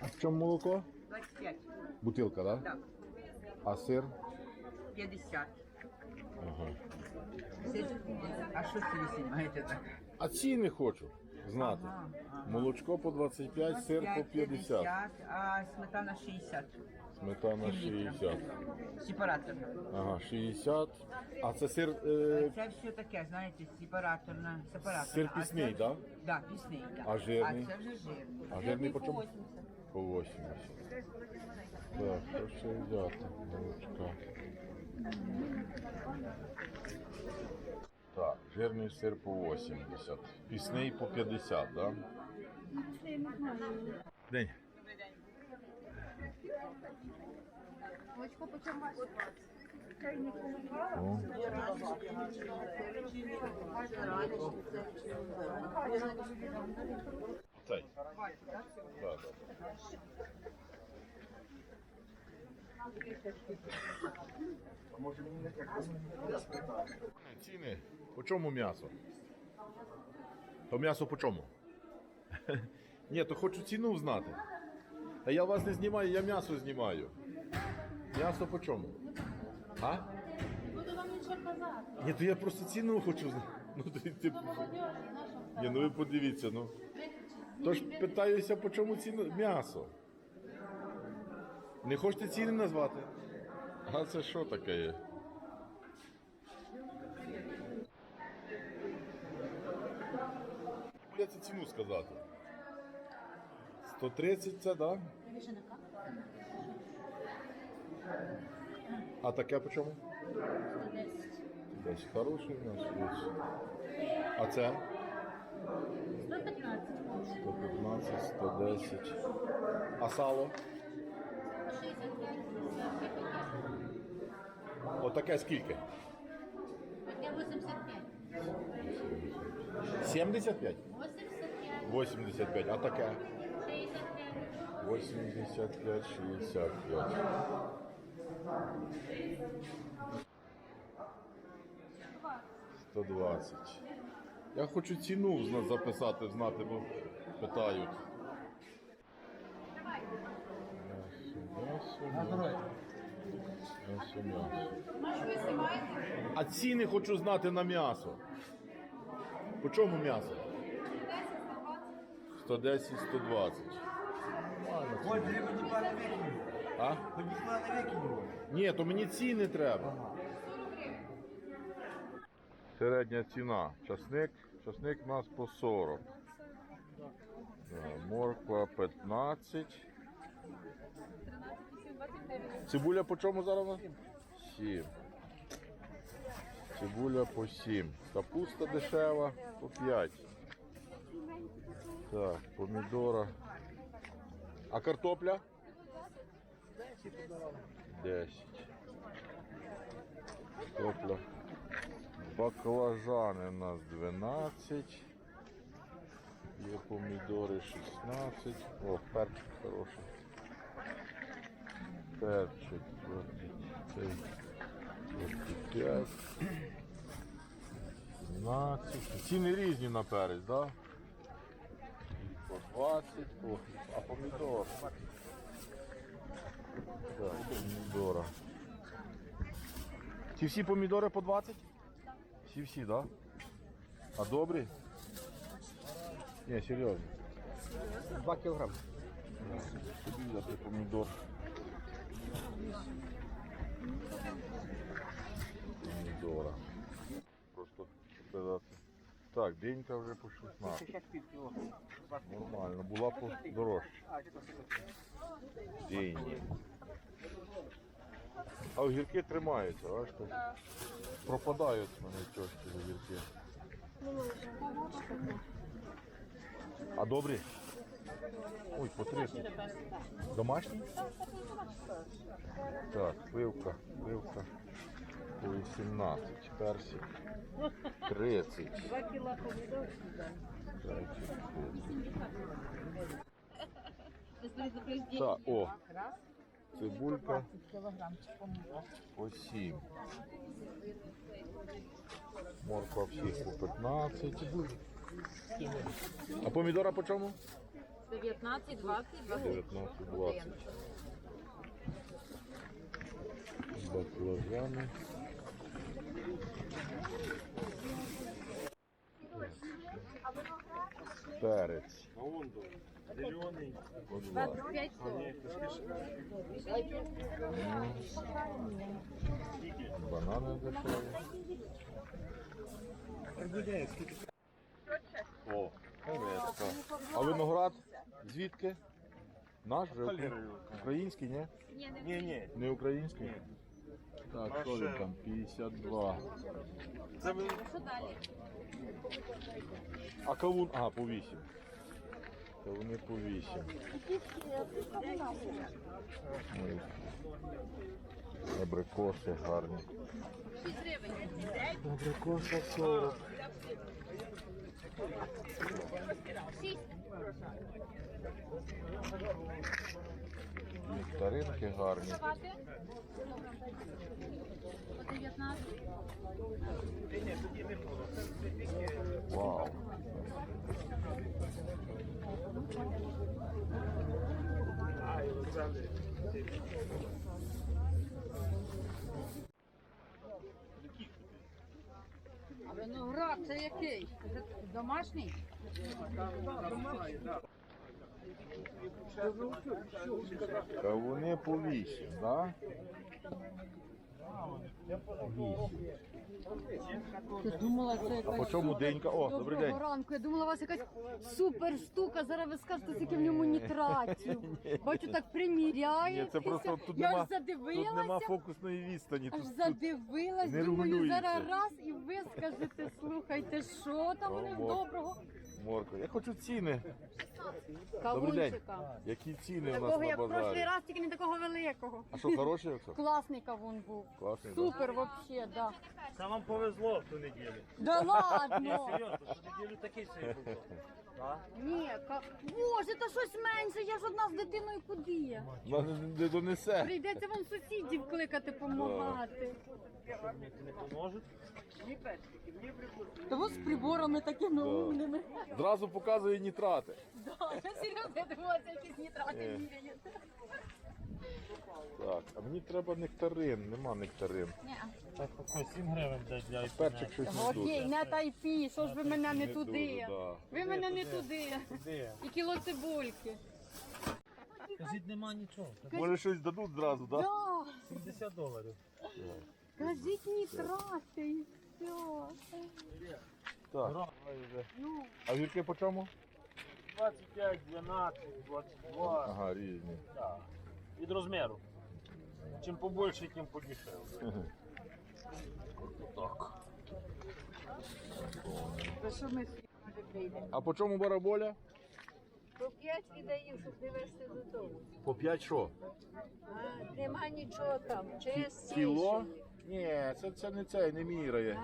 А в чому молоко? 25. Бутилка, так? Так. А сир? 50. Ага. А що це ви знімаєте так? А ціни хочу знати. Ага, ага. Молочко по 25, сир по 50. а сметана 60. Сметана 60. Сепараторна. Ага, 60. А це сир. Е, Це все таке, знаєте, сепараторна. сепараторна. Сир пісний, це- да? Да, пісний. да. А жирний? А це вже жирний. а жирний по чому? По 80. Так, що ще взяти? Молочка. Так, жирний сир по 80. Пісний по 50, так? Да? День. Молочко почем ваше? О. Цей. Да, да. Ціни. По чому м'ясо? То м'ясо по чому? Ні, то хочу ціну знати. Та я вас не знімаю, я м'ясо знімаю. М'ясо по чому? А? Буду вам нічого казати. Ні, то я просто ціну хочу знати. Ну, ти, ти... Ні, ну ви подивіться, ну. Тож питаюся, по чому ціну м'ясо. Не хочете ціни назвати? А це що таке є? Бояться ціну сказати. 130 це, так? А таке по чому? 110. Десь хороший у нас є. А це? 115. 115, 110. А сало? 65. 75. Отаке скільки? Таке 85. 75? 85. 85. А таке? 65. 85, 65. Сто двадцять. Я хочу ціну записати, знати, бо питають. А ціни хочу знати на м'ясо. По чому м'ясо? 110, 120. Нормально. Вот рыба не по навеки. А? Хоть не по. Ні, то мені ціни треба. Середня ціна. Часник. Часник у нас по 40. Да, Морква 15. Цибуля по чому зараз? у 7. Цибуля по 7. Капуста дешева по 5. Так, помідора. А картопля? 10. Картопля. Баклажани у нас 12. Є помідори 16. О, перчик хороший. Перчик 23. 25. 17. Ціни різні на перець, так? Да? По 20, о, а помідор. Так, помідора. Ці всі помідори по 20? Всі всі, так? Да? А добрі? Ні, серйозно. 2 килограмма. Тобі взяти помідор. Помідора. Просто сказати. Так, денька вже по 16. Нормально, була по дорожче. А? Деньги. А огірки тримаються, бачите? Пропадають в мене тьошки огірки. А добрі? Ой, по 30. Домашні? Так, пивка, пивка. По 18, персик. 30. 2 кіла помідор. 30. Так, о, цибулька по 7. Морква всіх по 15. А помідора по чому? 19, 20, 19, 20. Баклажани. Перець. Зеленый. 25 40. Банани дешеві. О, креветка. А виноград звідки? Наш же український, ні? Не, не. Не український? Так, що він там? 52. Це ви Що далі? А кавун, ага, по 8. Кавуни по 8. Ой. Абрикоси гарні. 6 гривень. Абрикоса 40. 6. Нектаринки гарні. Давати? По 19. Вау. А виноград це який? Це домашній? Кавуни по 8, да? 8. Я думала, це А якась по чому денька? О, добрий доброго день. ранку. Я думала, у вас якась супер штука. Зараз ви скажете, скільки в ньому нітратів. Бачу, так приміряєте. Ні, це просто тут Я нема, тут нема фокусної відстані. Аж Тут, тут задивилась, не думаю, регулюється. зараз раз і ви скажете, слухайте, що там у них Ого. доброго? морква. Я хочу ціни. Добрий день. Кавунчика. Які ціни у нас Такого, на як в прошлий базарі? раз, тільки не такого великого. А що, хороший якщо? Класний кавун був. Класний, да? Супер вообще, да. Це вам повезло в ту неділю. Да ладно! Серйозно, ту неділю такий собі був. Да? Ні, ка... Боже, та щось менше, я ж одна з дитиною куди я? Вона не донесе. Прийдеться вам сусідів кликати помагати. Мені не поможуть. Та ви з приборами такими Да. умними. Зразу показує нітрати. Да, я серйозно я думала, це якісь нітрати Е. міряють. Так, а мені треба нектарин, нема нектарин. Ні. Так, 7 гривень дать для Перчик щось не Окей, дуже. не тайпі, що ж ви мене не туди? дуже, да. Ви мене не туди. Де? І кіло цибульки. Кажіть, нема нічого. Може щось дадуть зразу, так? Да? Да, 70 доларів. Кажіть нітрати і все. Так. Ну, А вірки по чому? 25, 12, 22. Ага, різні. Так. Від розміру. Чим побольше, тим подешевше. Так. то що ми прийдемо? А по чому бараболя? По п'ять віддаю, щоб не вести додому. По 5 що? А, нема нічого там. Чистіше. Кіло? Ні, це, це не цей, не міряє.